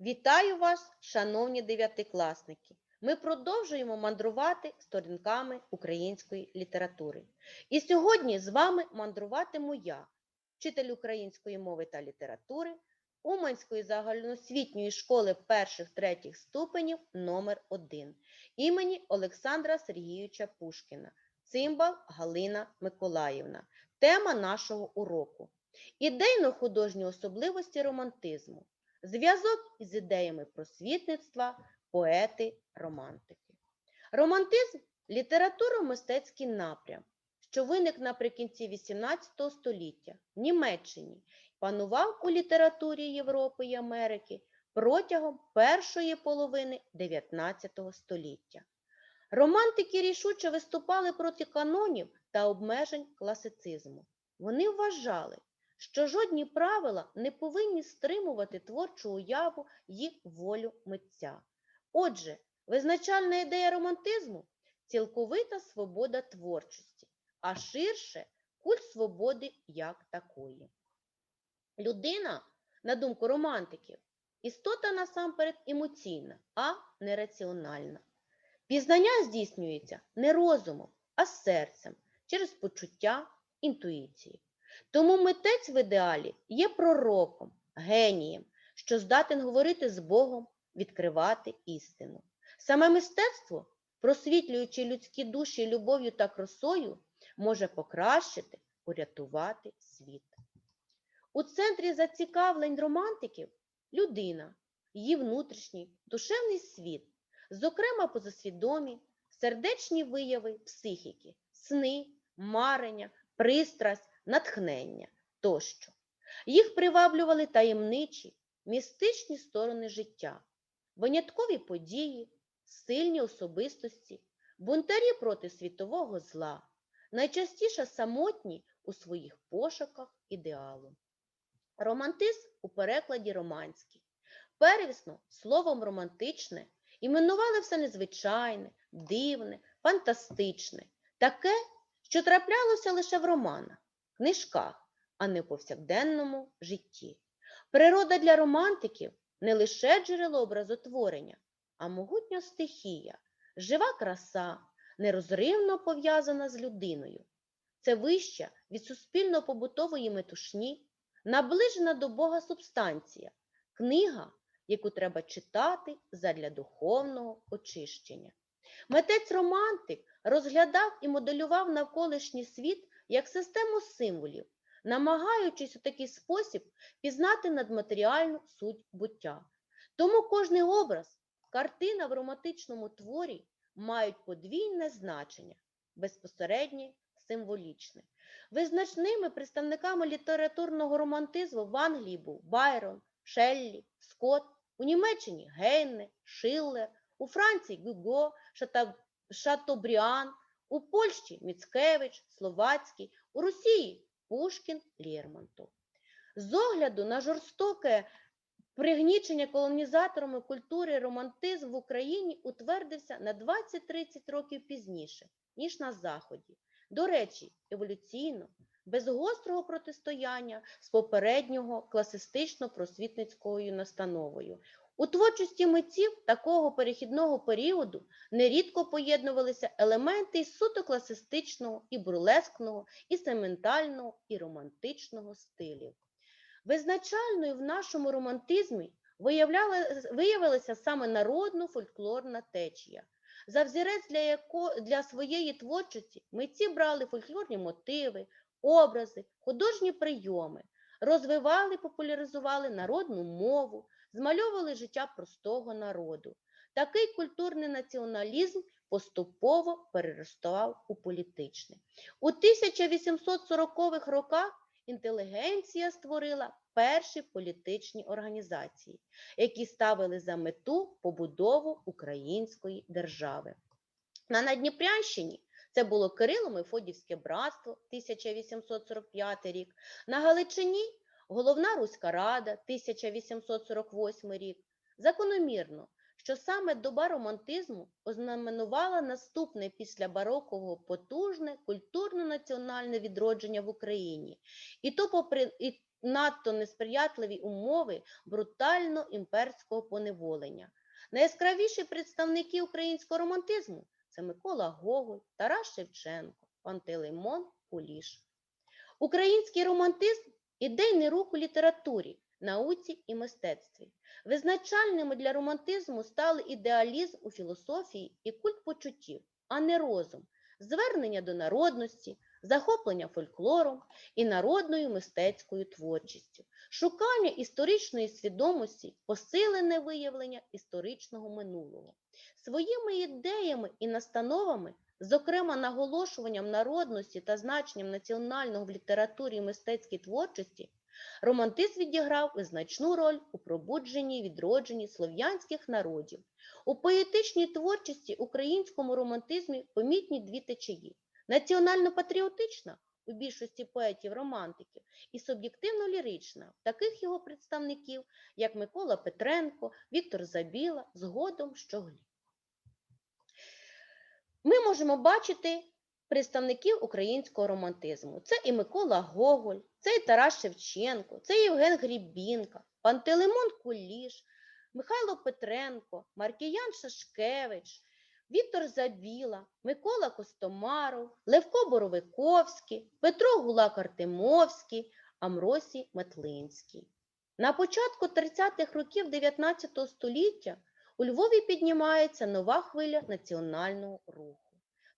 Вітаю вас, шановні дев'ятикласники! Ми продовжуємо мандрувати сторінками української літератури. І сьогодні з вами мандруватиму я, вчитель української мови та літератури Уманської загальноосвітньої школи перших-третіх ступенів номер 1 імені Олександра Сергійовича Пушкіна, цимбал Галина Миколаївна. Тема нашого уроку ідейно-художні особливості романтизму. Зв'язок із ідеями просвітництва, поети, романтики. Романтизм літературо-мистецький напрям, що виник наприкінці XVIII століття в Німеччині, панував у літературі Європи і Америки протягом першої половини XIX століття. Романтики рішуче виступали проти канонів та обмежень класицизму. Вони вважали, що жодні правила не повинні стримувати творчу уяву і волю митця. Отже, визначальна ідея романтизму цілковита свобода творчості, а ширше культ свободи як такої. Людина, на думку романтиків, істота насамперед емоційна, а не раціональна. Пізнання здійснюється не розумом, а серцем через почуття інтуїції. Тому митець в ідеалі є пророком, генієм, що здатен говорити з Богом, відкривати істину. Саме мистецтво, просвітлюючи людські душі любов'ю та красою, може покращити, урятувати світ. У центрі зацікавлень романтиків людина, її внутрішній душевний світ, зокрема позасвідомі, сердечні вияви психіки, сни, марення, пристрасть, натхнення тощо. Їх приваблювали таємничі, містичні сторони життя, виняткові події, сильні особистості, бунтарі проти світового зла, найчастіше самотні у своїх пошуках ідеалу. Романтизм у перекладі романський. Первісно словом романтичне іменували все незвичайне, дивне, фантастичне, таке, що траплялося лише в романах, книжках, а не повсякденному житті. Природа для романтиків не лише джерело образотворення, а могутня стихія, жива краса, нерозривно пов'язана з людиною. Це вища від суспільно-побутової метушні, наближена до Бога субстанція, книга, яку треба читати задля духовного очищення. Митець-романтик розглядав і моделював навколишній світ як систему символів, намагаючись у такий спосіб пізнати надматеріальну суть буття. Тому кожний образ, картина в романтичному творі мають подвійне значення, безпосереднє, символічне. Визначними представниками літературного романтизму в Англії був Байрон, Шеллі, Скотт, у Німеччині Гейне, Шиллер, у Франції Гюго, Шатобріан, у Польщі Міцкевич, Словацький, у Росії Пушкін, Лермонтов. З огляду на жорстоке пригнічення колонізаторами культури романтизм в Україні утвердився на 20-30 років пізніше, ніж на Заході. До речі, еволюційно, без гострого протистояння з попереднього класистично-просвітницькою настановою. У творчості митців такого перехідного періоду нерідко поєднувалися елементи суто класистичного, і бурлескного, і сементального, і романтичного стилів. Визначальною в нашому романтизмі виявилася саме народно-фольклорна течія. За взірець для, яко, для своєї творчості митці брали фольклорні мотиви, образи, художні прийоми, розвивали, популяризували народну мову, змальовували життя простого народу. Такий культурний націоналізм поступово переростав у політичний. У 1840-х роках інтелігенція створила перші політичні організації, які ставили за мету побудову української держави. На Надніпрянщині це було Кирило-Мефодівське братство 1845 рік, на Галичині Головна Руська Рада 1848 рік. Закономірно, що саме доба романтизму ознаменувала наступне після барокового потужне культурно-національне відродження в Україні. І то попри, і надто несприятливі умови брутально імперського поневолення. Найяскравіші представники українського романтизму це Микола Гоголь, Тарас Шевченко, Пантелеймон Куліш. Український романтизм ідейний рух у літературі, науці і мистецтві. Визначальними для романтизму стали ідеалізм у філософії і культ почуттів, а не розум, звернення до народності, захоплення фольклором і народною мистецькою творчістю, шукання історичної свідомості, посилене виявлення історичного минулого. Своїми ідеями і настановами, зокрема наголошуванням народності та значенням національного в літературі і мистецькій творчості, романтизм відіграв визначну роль у пробудженні і відродженні слов'янських народів. У поетичній творчості українському романтизмі помітні дві течії національно-патріотична у більшості поетів-романтиків і суб'єктивно-лірична в таких його представників, як Микола Петренко, Віктор Забіла, згодом Щоглі. Ми можемо бачити представників українського романтизму. Це і Микола Гоголь, це і Тарас Шевченко, це Євген Грібінка, Пантелеймон Куліш, Михайло Петренко, Маркіян Шашкевич, Віктор Забіла, Микола Костомаров, Левко Боровиковський, Петро Гулак Артемовський, Амросій Метлинський. На початку 30-х років 19 століття у Львові піднімається нова хвиля національного руху.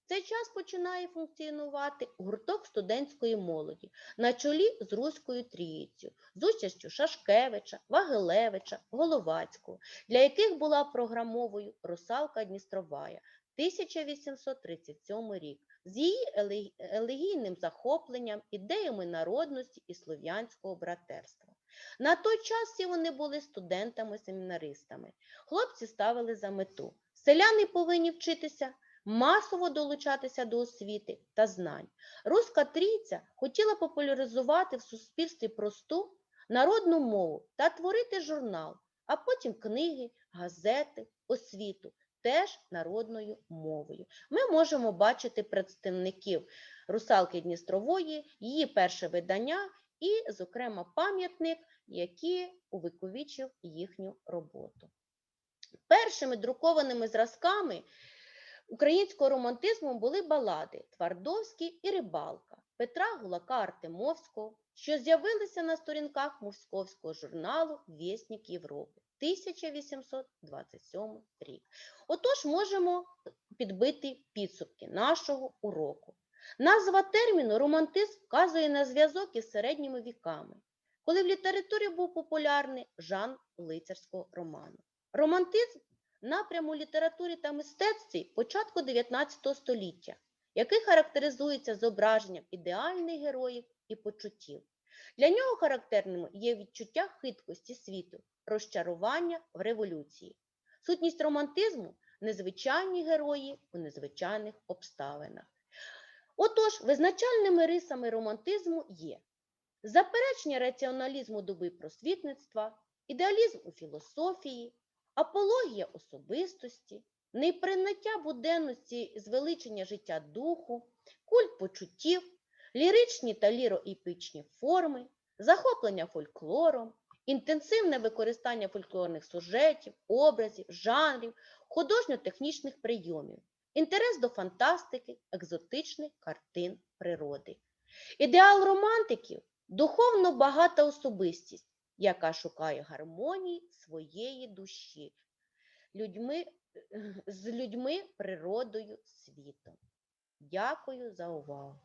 В цей час починає функціонувати гурток студентської молоді на чолі з Руською трійцю, з участю Шашкевича, Вагилевича, Головацького, для яких була програмовою Русалка Дністровая 1837 рік з її елегійним захопленням, ідеями народності і слов'янського братерства. На той час всі вони були студентами-семінаристами. Хлопці ставили за мету. Селяни повинні вчитися масово долучатися до освіти та знань. Руська трійця хотіла популяризувати в суспільстві просту народну мову та творити журнал, а потім книги, газети, освіту теж народною мовою. Ми можемо бачити представників Русалки Дністрової, її перше видання і, зокрема, пам'ятник, який увековічив їхню роботу. Першими друкованими зразками українського романтизму були балади Твардовський і Рибалка Петра Гулака Артемовського, що з'явилися на сторінках московського журналу Вєснік Європи 1827 рік. Отож, можемо підбити підсумки нашого уроку. Назва терміну романтизм вказує на зв'язок із середніми віками, коли в літературі був популярний жанр лицарського роману. Романтизм напрям у літературі та мистецтві початку 19 століття, який характеризується зображенням ідеальних героїв і почуттів. Для нього характерним є відчуття хиткості світу, розчарування в революції. Сутність романтизму незвичайні герої у незвичайних обставинах. Отож, визначальними рисами романтизму є заперечення раціоналізму доби просвітництва, ідеалізм у філософії, апологія особистості, неприйняття буденності звеличення життя духу, культ почуттів, ліричні та ліроепічні форми, захоплення фольклором, інтенсивне використання фольклорних сюжетів, образів, жанрів, художньо-технічних прийомів, інтерес до фантастики, екзотичних картин природи. Ідеал романтиків духовно багата особистість, яка шукає гармонії своєї душі людьми, з людьми, природою, світом. Дякую за увагу.